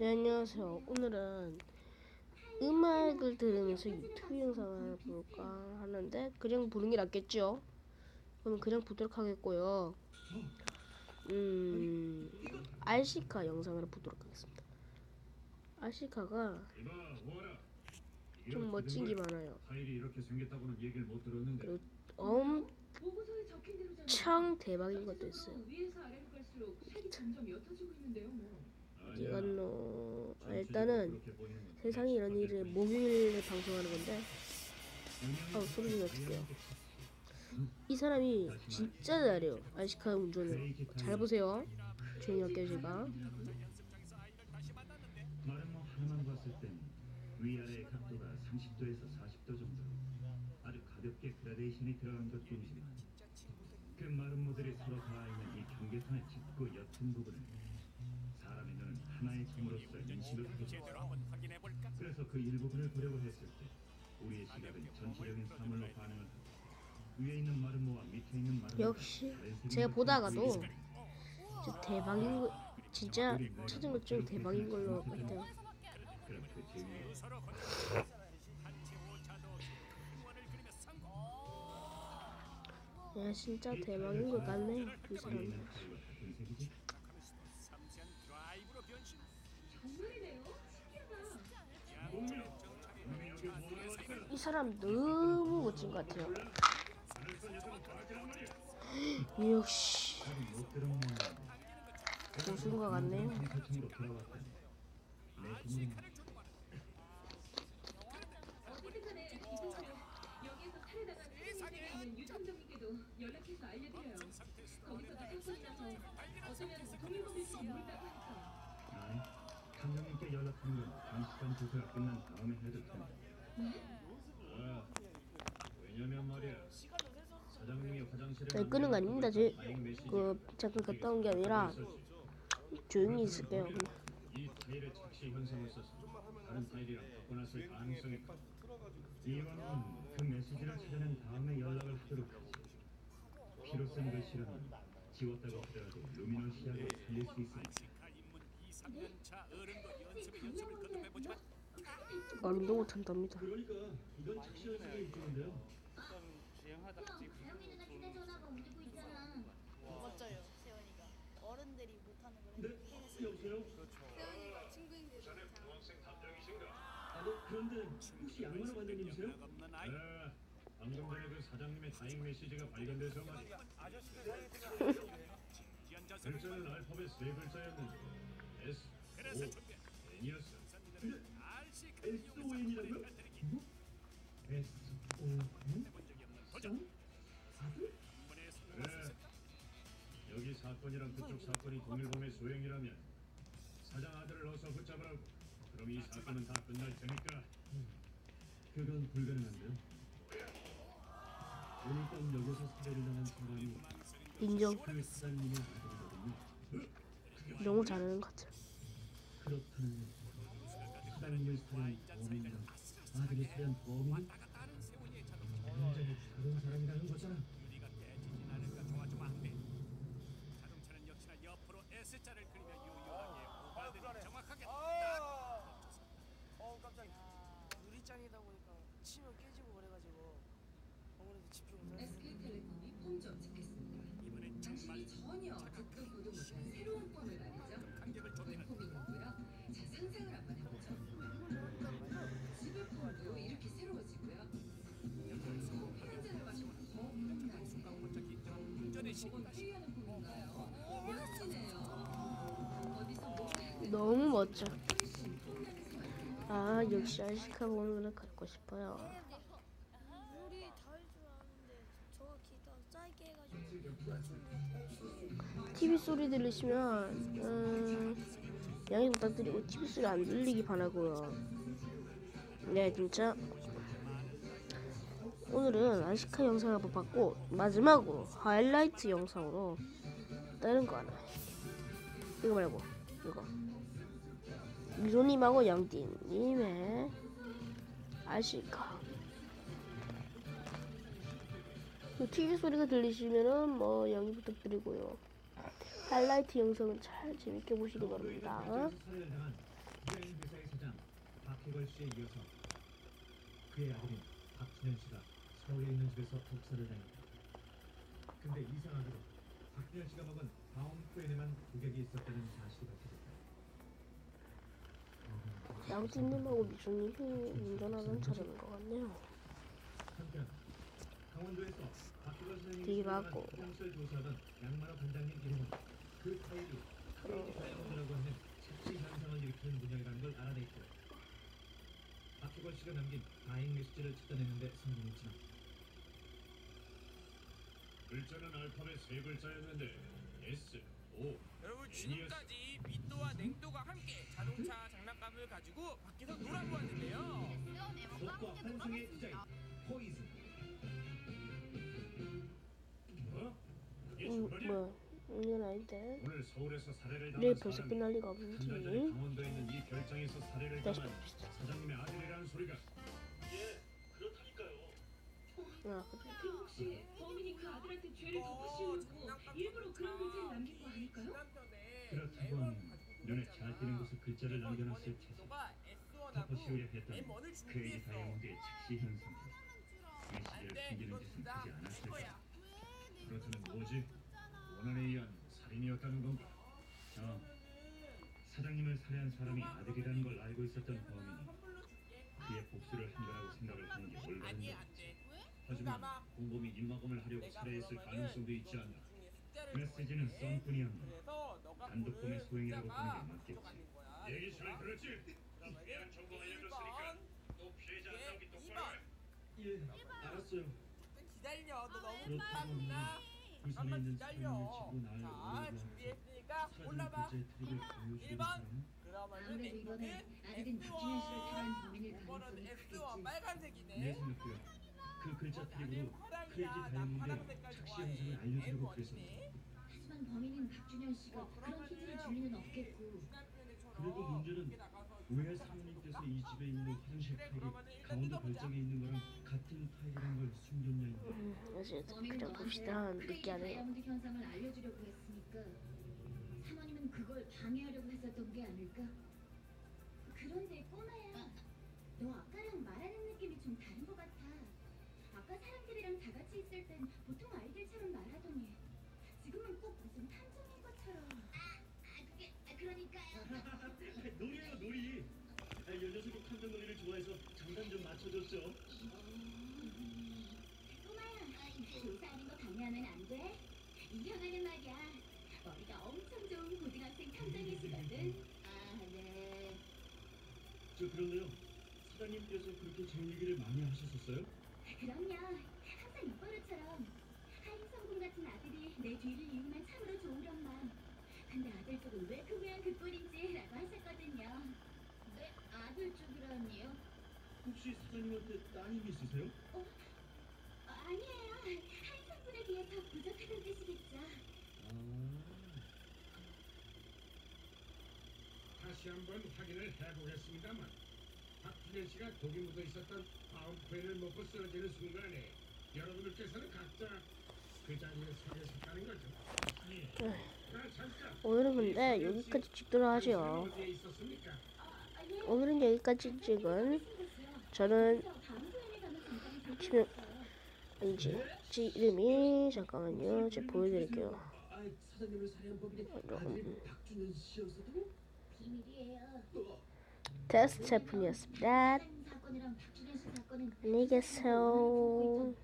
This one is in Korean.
네, 안녕하세요. 오늘은 음악을 들으면서 유튜브 영상을 볼까 하는데 그냥 부르는 게 낫겠죠? 그럼 그냥 보도록 하겠고요. 음, 알시카 영상을 보도록 하겠습니다. 알시카가 좀 멋진 게 많아요. 그리고 엄청. 대박인 것도 있어요. 어, 전체적으로 일단은 세상에 이런 일을 목요일에 방송하는 건데 아우 소리 좀 어떡해요. 이 사람이 진짜 잘해요. 알시카 운전을. 잘 보세요. 조용히 할게요 제가. 말은 뭐 하나만 봤을 땐 위아래의 각도가 30도에서 40도 정도 아주 가볍게 그라데이션이 들어간 것 뿐이지만 그 마른 모델이 서로 닿아 있는 이 경계선의 짙고 옅은 부분을 사람의 눈은 하나의 점으로서 인식을 하게 됩니다. 그래서 그 일부분을 보려고 했을 때 우리의 시각은 전체적인 사물로 반응을 하고 위에 있는 마름모와 밑에 있는 마름모 역시 제가 보다가도 진짜 대박인 거 진짜 찾은 것 중 대박인 걸로 같아요. 그럼 그 재미에 야 진짜 대박인 것 같네요 이 사람. 있는 파일과 같은 색이지? 사람 너무 멋진 것 같아요. 역시 고수인 것 같네요. 아니 탐정님께 연락하는 건 단시간 조사가 끝난 다음에 해도 된다 아, 왜냐면 말이야 사장님이 화장실에 네, 끄는 거 아닙니다. 제- 그 잠깐 갔다 온 게 아니라 조용히 있을게요. 이 파일의 착시 현상을 써서 다른 파일이랑 바꿔놨을 가능성이 커. 이거는 그 메시지를 찾아낸 다음에 연락을 하도록 하지. 피로 쓴 글씨라면 지웠다고 하더라도 루미노시아를 살릴 수 있으니까. 말도 못한답니다. 그러니까 이건 착시 현상이 있는데요. 형, 다영이 누나 휴대전화가 울리고 있잖아. 맞아요, 세원이가 어른들이 못하는 걸 네, 해냈어요. 여보세요? 세원이가 친구인데 아, 너 그런데 혹시 양만호 관장님이세요? 네, 방금 전에 그 사장님의 다행 메시지가 발견돼서 말이야. 글자는 알파벳 세 글자였는데 S, O, N이었어. 근데 S, O, N이라고요? 뭐? S, O, N? 사건이랑 그쪽 사건이 동일범의 소행이라면 사장 아들을 어서 붙잡으라고. 그럼 이 사건은 다 끝날 테니까. 그건 불가능한데요. 오늘 밤 여기서 살해를 당한 사람이 인정. 그 사장님의 아들이거든요. 너무 잘하는 것 같아요. 그렇다면 사장님을 살해한 범인이랑 아들을 살해한 범인은 완전히 다른 사람이라는 거잖아. 유리장이다 보니까 치면 깨지고 그래가지고 아무래도 집중 못했어 SK텔레콤이 폼좀 찍겠습니다. 당신이 전혀 듣도 보도 못한 새로운 폼을 말이죠. 그 폼이고요. 자 상상을 한번 해보죠. 집의 폼도 이렇게 새로워지고요. 한 잔을 마시면 더 폼나게. 저건 회의하는 폼인가요? 멋지네요. 어디서 뭔가 너무 멋져. 훨씬 아 역시 알시카 보는 갖고 싶어요. 해가지고 TV 소리 들리시면 음, 양해 부탁드리고 TV 소리 안 들리기 바라고요. 네 진짜 오늘은 아시카 영상을 한번 봤고 마지막으로 하이라이트 영상으로 다른 거 하나 이거 말고 이거 미소님하고 양띠님의 아시카 TV 소리가 들리시면은 뭐 양해 부탁드리고요. 하이라이트 영상은 잘 재밌게 보시기 바랍니다. 근데 이상하게도 박준현 씨가 먹은 바움프엔에만 독약이 있었다는 사실이 밝혀졌다. 양띵님하고 미주님이 운전하는 차량인 것 같네요. 뒤라고. 화장실 조사하던 양만호 관장님 이름은 그 타일이 크레이지 다이아몬드라고 하는 착시 현상을 일으키는 문양이라는 걸 알아냈고 박해걸 씨가 남긴 다행 메시지를 찾아내는데 성공했지만 글자는 알파벳 세 글자였는데 S, O, 여러분 지금까지 미또와 냉도가 함께 자동차 가지고 밖에서 놀아보았는데요. 적과 환상의 디자인 포이즌 뭐? 이게 음, 정말이야? 뭐야? 이건 아닌데. 오늘 서울에서 살해를 네, 당한 벌써 사람이 끝날 리가 한달 전에 없는지. 강원도에 있는 이 별장에서 살해를 다시 당한 봅시다. 사장님의 아들이라는 소리가 예 그렇다니까요 아, 그래. 그 혹시 범인이 그 아들한테 죄를 덮어씌우려고 일부러 그런 글자를 남긴 거 아닐까요? 그렇다고 하면 눈에 잘 띄는 곳에 글자를 남겨놨을 테지 덮어 씌우려 했던 크레이지 다이아몬드의 착시 현상 메시지를 숨기는 짓은 하지 않았을 거야. 그렇다면 뭐지? 원한에 의한 살인이었다는 건가? 자 사장님을 살해한 사람이 아들이라는 걸 알고 있었던 범인이 그의 복수를 한 거라고 생각을 하는 게 올바른 거지. 하지만 공범이 입막음을 하려고 살해했을 가능성도 있지 않나 메시지는 썸뿐이었나 단독범의 소행이라고 보는 게 맞겠지 얘기실은 그렇지 대한 정보 알려줬으니까 또 피해자 안 나오기 똑바로 예 알았어요 기다려. 너 너무 빨라. 이 잠깐만 있는 기다려. 자 준비했으니까 올라봐. 글자의 트릭을 보여주는 일번. 사람은 그러면은 아무래도 이번엔 아들인 씨를 가능성이 S와 크겠지. 빨간색이네. 내 생각도야 그 글자 트릭으로 크레이지 다이아몬드의 착시 현상을 알려주려고 그래서 하 지만 범인인 박준현 씨가 그런 힌트를 줄 리는 없겠고 그래도 문제는 왜 사모님께서 이 집에 있는 화장실 타일이 강원도 별장에 있는 거랑 같은 타일이란 걸 숨겼냐는 거야 음, 이제 범인은 그냥 봅시다. 크레이지 늦게 하네요. 다이아몬드 현상을 알려주려고 했으니까 사모님은 그걸 방해하려고 했었던 게 아닐까? 그런데 꼬마야 너 아까랑 말하는 느낌이 좀 다른 것 같아 아까 사람들이랑 다 같이 있을 땐 보통 아이들처럼 말하더니 지금은 꼭 무슨 탐정인 것처럼 아, 아 그게 아, 그러니까요 놀이에요 놀이 아, 이 녀석이 탐정 놀이를 좋아해서 장단 좀 맞춰줬죠 꼬마야, 조사하는 거 방해하면 안 돼? 이 형아는 말이야, 머리가 엄청 좋은 고등학생 탐정이시거든. 아, 네. 저 그런데요 사장님께서 그렇게 제 얘기를 많이 하셨었어요? 그럼요. 항상 입버릇처럼 하인 성분 같은 아들이 내 뒤를 이으면 참으로 좋으련만. 근데 아들 쪽은 왜 그 모양 그 꼴인지라고 하셨거든요. 네? 혹시 사장님한테 따님 있으세요? 어? 아니에요. 하인 성분에 비해 더 부족하다는 뜻이겠죠. 아 다시 한번 확인을 해보겠습니다만 박준현 씨가 독이 묻어 있었던 바움펜을 먹고 쓰러지는 순간에 여러분들께서는 각자 그 자리에 서 계셨다는 거죠. 예. 아, 잠깐. 오늘은 근데 여기까지 찍도록 하죠. 어디에 있었습니까? 아, 예. 오늘은 여기까지 찍은 저는 지금 이제 제 이름이 잠깐만요. 제가 보여드릴게요. 비밀이에요. 테스트 제품이었습니다. 안녕히 계세요.